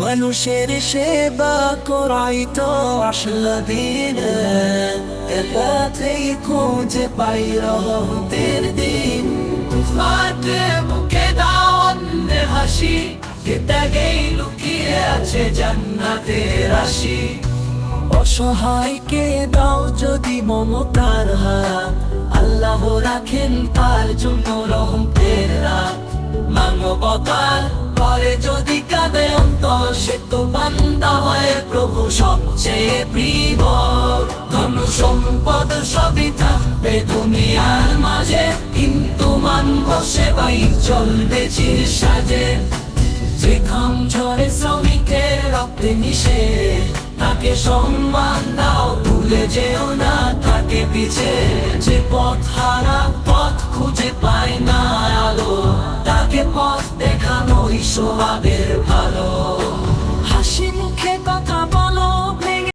মানুষের সেবা করাই তো আসল দিন। এলাতেই খুঁজে পাই রহমতের দিন। মাঠে মুখে দাও অন্যের হাসি কেতাগেই লুকিয়ে আছে জান্নাতের রাশি অসহায়কে দাও যদি মমতার হাত আল্লাহ রাখেন তার জন্য রহমতের রাত। মানবতার সে তো বান্দা হয় প্রভু সবচেয়ে প্রিয় ধন সম্পদ সবই থাকবে দুনিয়ার মাঝে, কিন্তু মানব সেবাই চলবে সাজে যে ঘাম ঝরে শ্রমিকের রক্তে মিশে, তাকে সম্মান দাও, ভুলে যেও না তাকে পিছে। যে পথ হারা, পথ খুঁজে পায় না আলো, তাকে পথ দেখানো ঈশ্বরের ভালো